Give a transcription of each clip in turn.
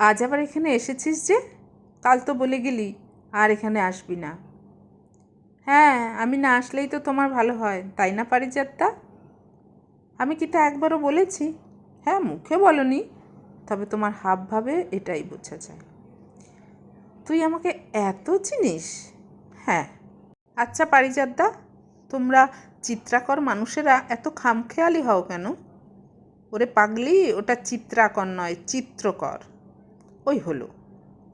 আজ আবার এখানে এসেছিস যে? কাল তো বলে গেলি, আর এখানে আসবি না। হ্যাঁ আমি না আসলেই তো তোমার ভালো হয়, তাই না পারিজাতটা আমি কি তা একবারও বলেছি? হ্যাঁ মুখে বলনি। তবে তোমার হাবভাবে এটাই বোঝা যায়। তুই আমাকে এত চিনিস? হ্যাঁ। আচ্ছা পারিজাতদা, তোমরা চিত্রাকর মানুষেরা এত খামখেয়ালি হও কেন? ওরে পাগলি, ওটা চিত্রাকর নয়, চিত্রকর। ওই হলো।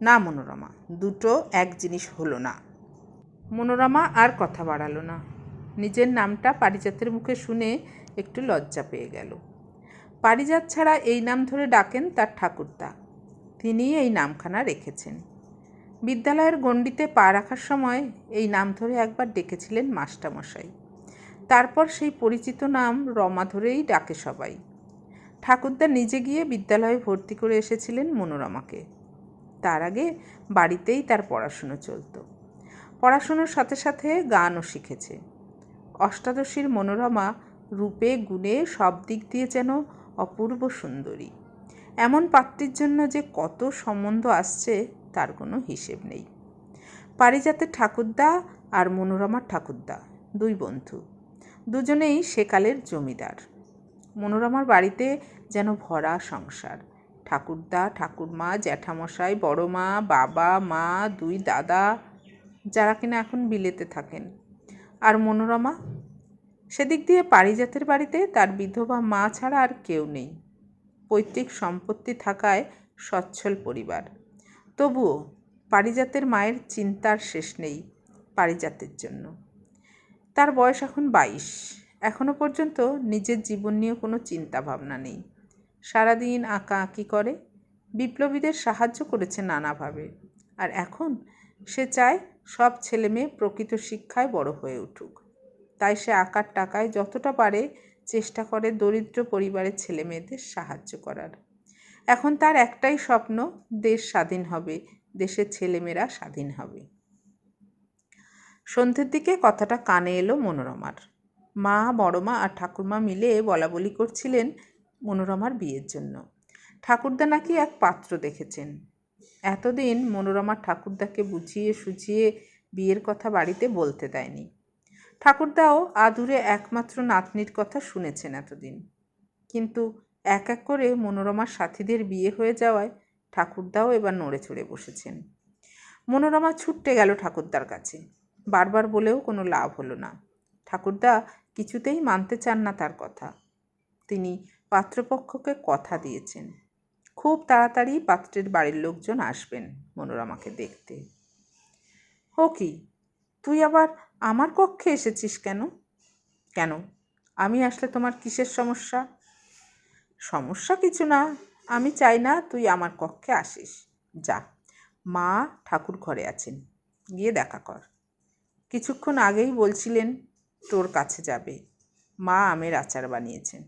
না, মনোরমা, দুটো এক জিনিস হলো না। মনোরমা আর কথা বাড়ালো না। নিজের নামটা পারিজাতের মুখে শুনে একটু লজ্জা পেয়ে গেল। পারিজাত ছাড়া এই নাম ধরে ডাকেন তার ঠাকুরদা। তিনিই এই নামখানা রেখেছেন। বিদ্যালয়ের গণ্ডিতে পা রাখার সময় এই নাম ধরে একবার ডেকেছিলেন মাস্টারমশাই। তারপর সেই পরিচিত নাম রমা ধরেই ডাকে সবাই। ঠাকুরদা নিজে গিয়ে বিদ্যালয়ে ভর্তি করে এসেছিলেন মনোরমাকে। তার আগে বাড়িতেই তার পড়াশুনো চলতো। পড়াশুনোর সাথে সাথে গানও শিখেছে। অষ্টাদশীর মনোরমা রূপে, গুণে সব দিক দিয়ে যেন অপূর্ব সুন্দরী। এমন পাত্রীর জন্য যে কত সম্বন্ধ আসছে তার কোনো হিসেব নেই। পারিজাতের ঠাকুরদা আর মনোরমার ঠাকুরদা, দুই বন্ধু। দুজনেই সেকালের জমিদার। মনোরমার বাড়িতে যেন ভরা সংসার। ঠাকুরদা, ঠাকুরমা, জ্যাঠামশাই বড় মা বাবা, মা, দুই দাদা, যারা কিনা এখন বিলেতে থাকেন। আর মনোরমা? সেদিক দিয়ে পারিজাতের বাড়িতে তার বিধবা মা ছাড়া আর কেউ নেই। পৈতৃক সম্পত্তি থাকায় সচ্ছল পরিবার। তবুও পারিজাতের মায়ের চিন্তার শেষ নেই পারিজাতের জন্য। তার বয়স এখন বাইশ। এখনও পর্যন্ত নিজের জীবন নিয়ে কোনো চিন্তা ভাবনা নেই। সারাদিন আঁকা আঁকি করে, বিপ্লবীদের সাহায্য করেছে নানাভাবে। আর এখন সে চায় সব ছেলে মেয়ে প্রকৃত শিক্ষায় বড় হয়ে উঠুক। তাই সে আঁকার টাকায় যতটা পারে চেষ্টা করে দরিদ্র পরিবারের ছেলে মেয়েদের সাহায্য করার। এখন তার একটাই স্বপ্ন, দেশ স্বাধীন হবে, দেশের ছেলেমেয়েরা স্বাধীন হবে। সন্ধ্যের দিকে কথাটা কানে এলো মনোরমার। মা, বড়মা আর ঠাকুরমা মিলে বলা বলি করছিলেন মনোরমার বিয়ের জন্য। ঠাকুরদা নাকি এক পাত্র দেখেছেন। এতদিন মনোরমার ঠাকুরদাকে বুঝিয়ে সুঝিয়ে বিয়ের কথা বাড়িতে বলতে দেয়নি। ঠাকুরদাও আদুরে একমাত্র নাতনির কথা শুনেছেন এতদিন। কিন্তু এক এক করে মনোরমার সাথীদের বিয়ে হয়ে যাওয়ায় ঠাকুরদাও এবার নড়ে চড়ে বসেছেন। মনোরমা ছুটতে গেল ঠাকুরদার কাছে। বারবার বলেও কোনো লাভ হলো না। ঠাকুরদা কিছুতেই মানতে চান না তার কথা। তিনি পাত্রপক্ষকে কথা দিয়েছেন। খুব তাড়াতাড়ি পাত্রের বাড়ির লোকজন আসবেন মনোরমাকে দেখতে। ও কি? তুই আবার আমার কক্ষে এসেছিস কেন? কেন? আমি আসলে তোমার কিসের সমস্যা? সমস্যা কিছু না। আমি চাই না তুই আমার কক্ষে আসিস। যা, মা ঠাকুর ঘরে আছেন। গিয়ে দেখা কর। কিছুক্ষণ আগেই বলছিলেন তোর কাছে যাবে। মা আমের আচার বানিয়েছেন।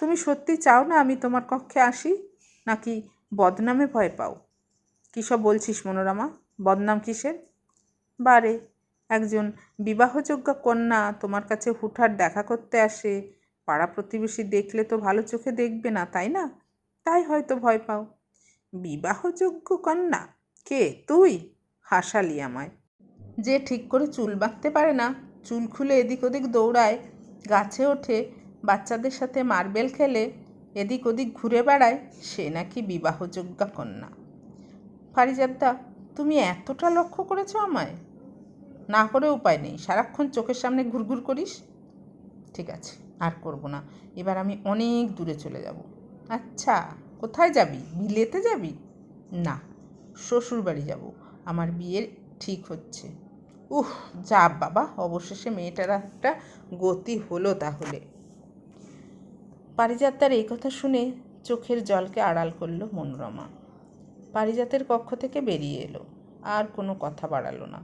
তুমি সত্যি চাও না আমি তোমার কক্ষে আসি? নাকি বদনামে ভয় পাও? কী সব বলছিস মনোরমা? বদনাম কিসের? বারে, একজন বিবাহযোগ্য কন্যা তোমার কাছে হুঠার দেখা করতে আসে। পাড়া প্রতিবেশী দেখলে তো ভালো চোখে দেখবে না, তাই না? তাই হয়তো ভয় পাও। বিবাহযোগ্য কন্যা? কে? তুই? হাসালি আমায়। যে ঠিক করে চুল বাঁধতে পারে না চুল খুলে এদিক ওদিক দৌড়ায়, গাছে ওঠে, বাচ্চাদের সাথে মার্বেল খেলে, এদিক ওদিক ঘুরে বেড়ায়, সে নাকি বিবাহযোগ্যা কন্যা। ফারিজাদ্দা তুমি এতটা লক্ষ্য করেছ আমায়? না করে উপায় নেই, সারাক্ষণ চোখের সামনে ঘুরঘুর করিস। ঠিক আছে, আর করব না, এবার আমি অনেক দূরে চলে যাব। আচ্ছা কোথায় যাবি? বিলেতে যাবি? না শ্বশুর বাড়ি যাব, আমার বিয়ের ঠিক হচ্ছে। উহ, যা বাবা, অবশেষে মেয়েটার একটা গতি হলো তাহলে। পারিজাতার এই কথা শুনে চোখের জলকে আড়াল করল মনোরমা। পারিজাতের কক্ষ থেকে বেরিয়ে এলো, আর কোনো কথা বাড়ালো না।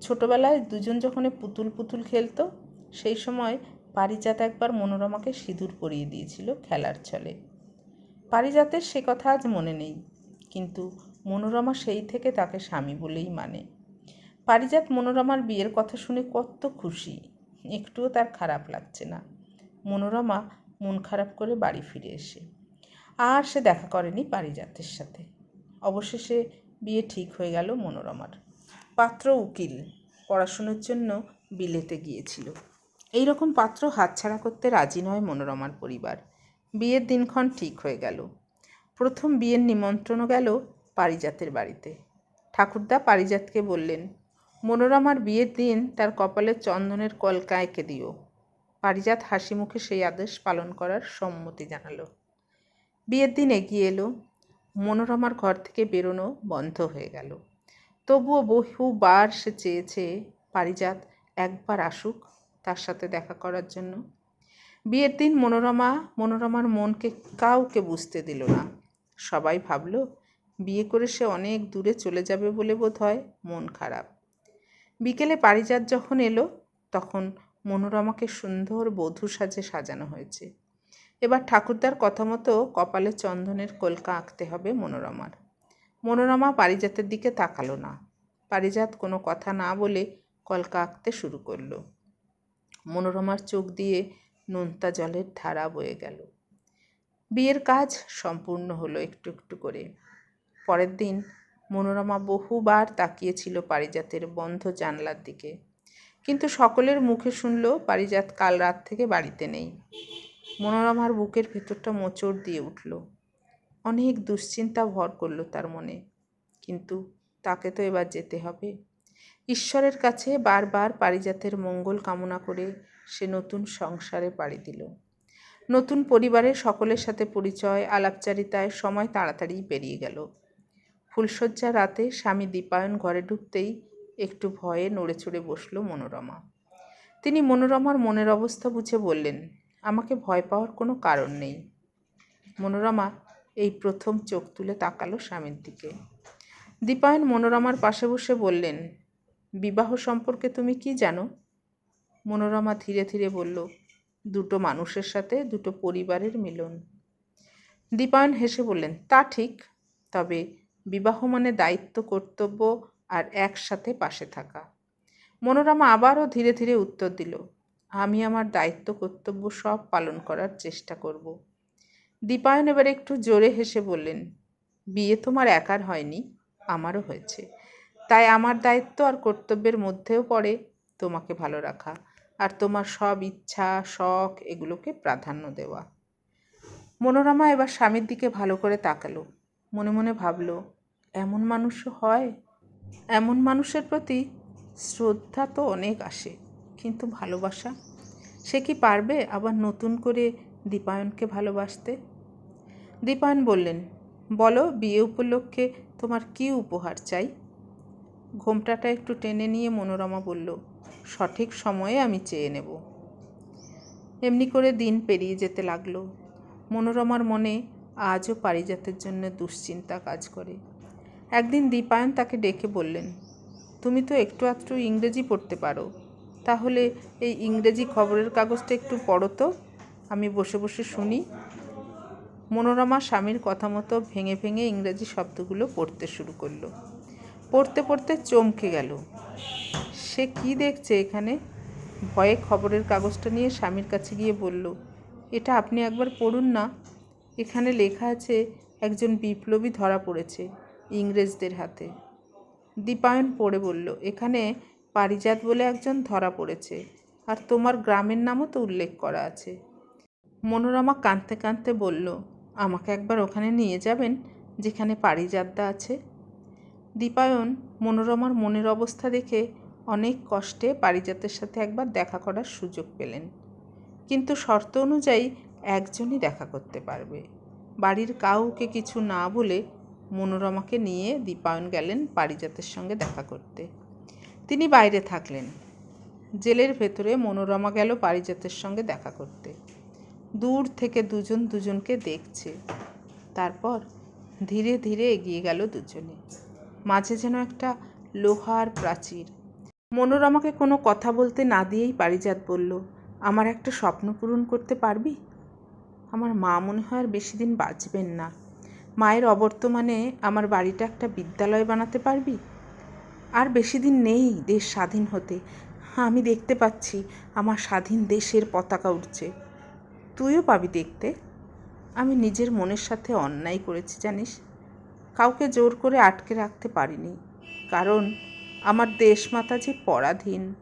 ছোটবেলায় দুজন যখন পুতুল পুতুল খেলতো, সেই সময় পারিজাত একবার মনোরমাকে সিঁদুর পরিয়ে দিয়েছিল খেলার ছলে। পারিজাতের সে কথা আজ মনে নেই, কিন্তু মনোরমা সেই থেকে তাকে স্বামী বলেই মানে। পারিজাত মনোরমার বিয়ের কথা শুনে কত খুশি। একটুও তার খারাপ লাগছে না। মনোরমা মন খারাপ করে বাড়ি ফিরে এসে। আর সে দেখা করেনি পারিজাতের সাথে। অবশেষে বিয়ে ঠিক হয়ে গেল মনোরমার। পাত্র উকিল, পড়াশুনোর জন্য বিলেতে গিয়েছিল। এই রকম পাত্র হাতছাড়া করতে রাজি নয় মনোরমার পরিবার। বিয়ের দিনক্ষণ ঠিক হয়ে গেল। প্রথম বিয়ের নিমন্ত্রণও গেল পারিজাতের বাড়িতে। ঠাকুরদা পারিজাতকে বললেন মনোরমার বিয়ের দিন তার কপালে চন্দনের কলকা এঁকে দিও। পারিজাত হাসি মুখে সেই আদেশ পালন করার সম্মতি জানালো। বিয়ের দিন এগিয়ে এলো। মনোরমার ঘর থেকে বেরোনো বন্ধ হয়ে গেল। তবুও বহুবার সে চেয়েছে পারিজাত একবার আসুক তার সাথে দেখা করার জন্য। বিয়ের দিন মনোরমা মনোরমার মনকে কাউকে বুঝতে দিল না। সবাই ভাবল, বিয়ে করে সে অনেক দূরে চলে যাবে বলে বোধ হয় মন খারাপ। বিকেলে পারিজাত যখন এলো, তখন মনোরমাকে সুন্দর বধূ সাজে সাজানো হয়েছে। এবার ঠাকুরদার কথা মতো কপালে চন্দনের কলকা আঁকতে হবে মনোরমার। মনোরমা পারিজাতের দিকে তাকালো না। পারিজাত কোনো কথা না বলে কলকা আঁকতে শুরু করল। মনোরমার চোখ দিয়ে নোনতা জলের ধারা বয়ে গেল। বিয়ের কাজ সম্পূর্ণ হলো একটু একটু করে। পরের দিন মনোরমা বহুবার তাকিয়েছিল পারিজাতের বন্ধ জানলার দিকে। কিন্তু সকলের মুখে শুনল, পারিজাত কাল রাত থেকে বাড়িতে নেই। মনোরমার বুকের ভেতরটা মোচড় দিয়ে উঠল। অনেক দুশ্চিন্তা ভর করল তার মনে। কিন্তু তাকে তো এবার যেতে হবে। ঈশ্বরের কাছে বারবার পারিজাতের মঙ্গল কামনা করে সে নতুন সংসারে পাড়ি দিল। নতুন পরিবারের সকলের সাথে পরিচয়, আলাপচারিতায় সময় তাড়াতাড়ি পেরিয়ে গেল। ফুলশয্যা রাতে স্বামী দীপায়ন ঘরে ঢুকতেই একটু ভয়ে নড়ে চড়ে বসল মনোরমা। তিনি মনোরমার মনের অবস্থা বুঝে বললেন, আমাকে ভয় পাওয়ার কোনো কারণ নেই। মনোরমা এই প্রথম চোখ তুলে তাকালো স্বামীর দিকে। দীপায়ন মনোরমার পাশে বসে বললেন, বিবাহ সম্পর্কে তুমি কি জানো? মনোরমা ধীরে ধীরে বলল, দুটো মানুষের সাথে দুটো পরিবারের মিলন। দীপায়ন হেসে বললেন, তা ঠিক, তবে বিবাহ মানে দায়িত্ব, কর্তব্য আর একসাথে পাশে থাকা। মনোরমা আবারও ধীরে ধীরে উত্তর দিল, আমি আমার দায়িত্ব, কর্তব্য সব পালন করার চেষ্টা করব। দীপায়ন এবার একটু জোরে হেসে বললেন, বিয়ে তোমার একার হয়নি, আমারও হয়েছে। তাই আমার দায়িত্ব আর কর্তব্যের মধ্যেও পড়ে তোমাকে ভালো রাখা আর তোমার সব ইচ্ছা, শখ এগুলোকে প্রাধান্য দেওয়া। মনোরমা এবার স্বামীর দিকে ভালো করে তাকালো, মনে মনে ভাবলো এমন মানুষও হয়? এমন মানুষের প্রতি শ্রদ্ধা তো অনেক আসে, কিন্তু ভালোবাসা? সে কি পারবে আবার নতুন করে দীপায়নকে ভালোবাসতে? দীপায়ন বললেন, বলো, বিয়ে উপলক্ষে তোমার কি উপহার চাই? ঘোমটাটা একটু টেনে নিয়ে মনোরমা বলল, সঠিক সময়ে আমি চেয়ে নেব। এমনি করে দিন পেরিয়ে যেতে লাগল। মনোরমার মনে আজও পারিজাতের জন্য দুশ্চিন্তা কাজ করে। একদিন দীপায়ন তাকে ডেকে বললেন, তুমি তো একটু আধটু ইংরেজি পড়তে পারো। তাহলে এই ইংরেজি খবরের কাগজটা একটু পড়ো তো। আমি বসে বসে শুনি। মনোরমা স্বামীর কথা মতো ভেঙে ভেঙে ইংরেজি শব্দগুলো পড়তে শুরু করল। পড়তে পড়তে চমকে গেল। সে কি দেখছে এখানে? ভয়ে খবরের কাগজটা নিয়ে স্বামীর কাছে গিয়ে বলল, এটা আপনি একবার পড়ুন না। এখানে লেখা আছে, একজন বিপ্লবী ধরা পড়েছে। ইংরেজদের হাতে। দীপায়ন পড়ে বলল, এখানে পারিজাত বলে একজন ধরা পড়েছে, আর তোমার গ্রামের নামও তো উল্লেখ করা আছে। মনোরমা কাঁদতে কাঁদতে বলল, আমাকে একবার ওখানে নিয়ে যাবেন, যেখানে পারিজাতদা আছে? দীপায়ন মনোরমার মনের অবস্থা দেখে অনেক কষ্টে পারিজাতের সাথে একবার দেখা করার সুযোগ পেলেন। কিন্তু শর্ত অনুযায়ী একজনই দেখা করতে পারবে। বাড়ির কাউকে কিছু না বলে মনোরমাকে নিয়ে দীপায়ন গেলেন পারিজাতের সঙ্গে দেখা করতে। তিনি বাইরে থাকলেন। জেলের ভেতরে মনোরমা গেল পারিজাতের সঙ্গে দেখা করতে। দূর থেকে দুজন দুজনকে দেখছে। তারপর ধীরে ধীরে এগিয়ে গেল দুজনে। মাঝে যেন একটা লোহার প্রাচীর। মনোরমাকে কোনো কথা বলতে না দিয়েই পারিজাত বলল, আমার একটা স্বপ্ন পূরণ করতে পারবি? আমার মা মনে হয় আর বেশি দিন বাঁচবেন না। মায়ের অবর্তমানে আমার বাড়িটা একটা বিদ্যালয় বানাতে পারবি? আর বেশি দিন নেই দেশ স্বাধীন হতে। হ্যাঁ আমি দেখতে পাচ্ছি আমার স্বাধীন দেশের পতাকা উঠছে তুইও পাবি দেখতে। আমি নিজের মনের সাথে অন্যায় করেছি, জানিস? কাউকে জোর করে আটকে রাখতে পারিনি। কারণ আমার দেশমাতা যে পরাধীন,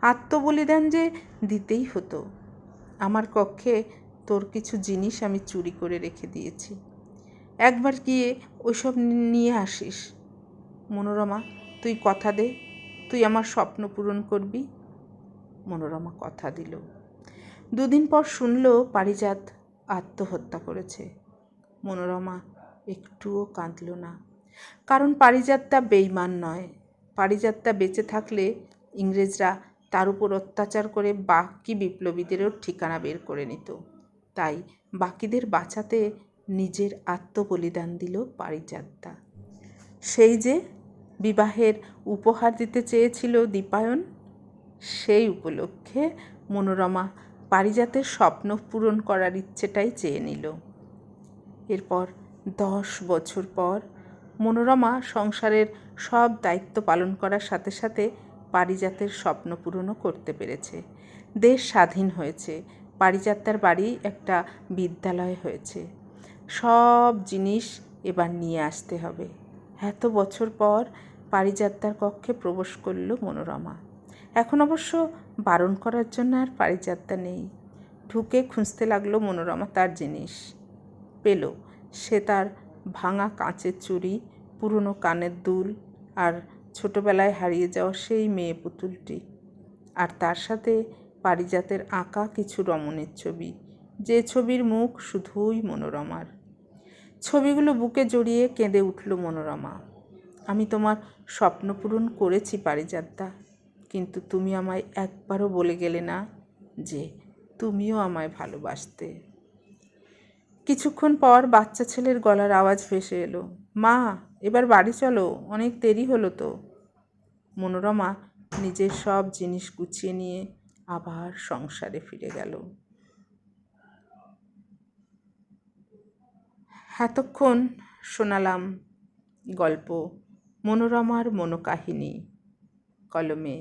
আত্মবলিদান যে দিতেই হতো। আমার কক্ষে তোর কিছু জিনিস আমি চুরি করে রেখে দিয়েছি। একবার গিয়ে ওইসব নিয়ে আসিস। মনোরমা, তুই কথা দে। তুই আমার স্বপ্ন পূরণ করবি। মনোরমা কথা দিল। দুদিন পর শুনলো পারিজাত আত্মহত্যা করেছে। মনোরমা একটুও কাঁদল না। কারণ পারিজাতটা বেইমান নয়। পারিজাতটা বেঁচে থাকলে ইংরেজরা তার উপর অত্যাচার করে বাকি বিপ্লবীদেরও ঠিকানা বের করে নিত। তাই বাকিদের বাঁচাতে নিজের আত্মবলিদান দিল পারিজাতটা সেই যে বিবাহের উপহার দিতে চেয়েছিল দীপায়ন, সেই উপলক্ষে মনোরমা পারিজাতের স্বপ্ন পূরণ করার ইচ্ছেটাই চেয়ে নিল। এরপর দশ বছর পর মনোরমা সংসারের সব দায়িত্ব পালন করার সাথে সাথে পারিজাতের স্বপ্ন পূরণও করতে পেরেছে। দেশ স্বাধীন হয়েছে। পারিজাতার বাড়ি একটা বিদ্যালয় হয়েছে। সব জিনিস এবার নিয়ে আসতে হবে। এত বছর পর পারিজাতার কক্ষে প্রবেশ করল মনোরমা। এখন অবশ্য বারণ করার জন্য আর পারিজাতটা নেই। ঢুকে খুঁজতে লাগল মনোরমা তার জিনিস। পেল। সে তার ভাঙা কাঁচের চুড়ি, পুরনো কানের দুল আর ছোটবেলায় হারিয়ে যাওয়া সেই মেয়ে পুতুলটি। আর তার সাথে পারিজাতের আঁকা কিছু রমণের ছবি। যে ছবির মুখ শুধুই মনোরমার। ছবিগুলো বুকে জড়িয়ে কেঁদে উঠল মনোরমা। আমি তোমার স্বপ্ন পূরণ করেছি পারিজাতদা, কিন্তু তুমি আমায় একবারও বলে গেলে না যে তুমিও আমায় ভালোবাসতে। কিছুক্ষণ পর বাচ্চা ছেলের গলার আওয়াজ ভেসে এলো, মা, এবার বাড়ি চলো, অনেক দেরি হলো তো। মনোরমা নিজের সব জিনিস গুছিয়ে নিয়ে আবার সংসারে ফিরে গেল। এতক্ষণ শোনালাম গল্প মনোরমার মনোকাহিনী কলমে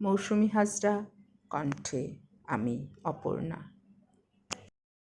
মৌসুমি হাজরা কণ্ঠে আমি অপর্ণা।